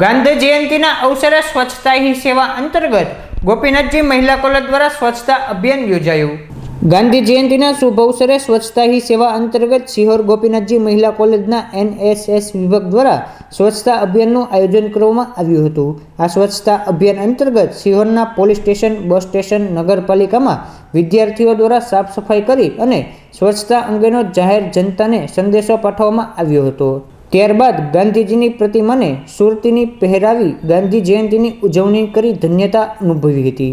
ગાંધી જયંતિના અવસરે સ્વચ્છતા હી સેવા અંતર્ગત ગોપીનાથજી મહિલા કોલેજ દ્વારા સ્વચ્છતા અભિયાન યોજાયું. ગાંધી જયંતિના શુભ અવસરે સ્વચ્છતા હી સેવા અંતર્ગત સિહોર ગોપીનાથજી મહિલા કોલેજના એનએસએસ વિભાગ દ્વારા સ્વચ્છતા અભિયાનનું આયોજન કરવામાં આવ્યું હતું. આ સ્વચ્છતા અભિયાન અંતર્ગત સિહોરના પોલીસ સ્ટેશન, બસ સ્ટેશન, નગરપાલિકામાં વિદ્યાર્થીઓ દ્વારા સાફ સફાઈ કરી અને સ્વચ્છતા અંગેનો જાહેર જનતાને સંદેશો પાઠવવામાં આવ્યો હતો. ત્યારબાદ ગાંધીજીની પ્રતિમાને સુરતીની પહેરાવી ગાંધી જયંતિની ઉજવણી કરી ધન્યતા અનુભવી હતી.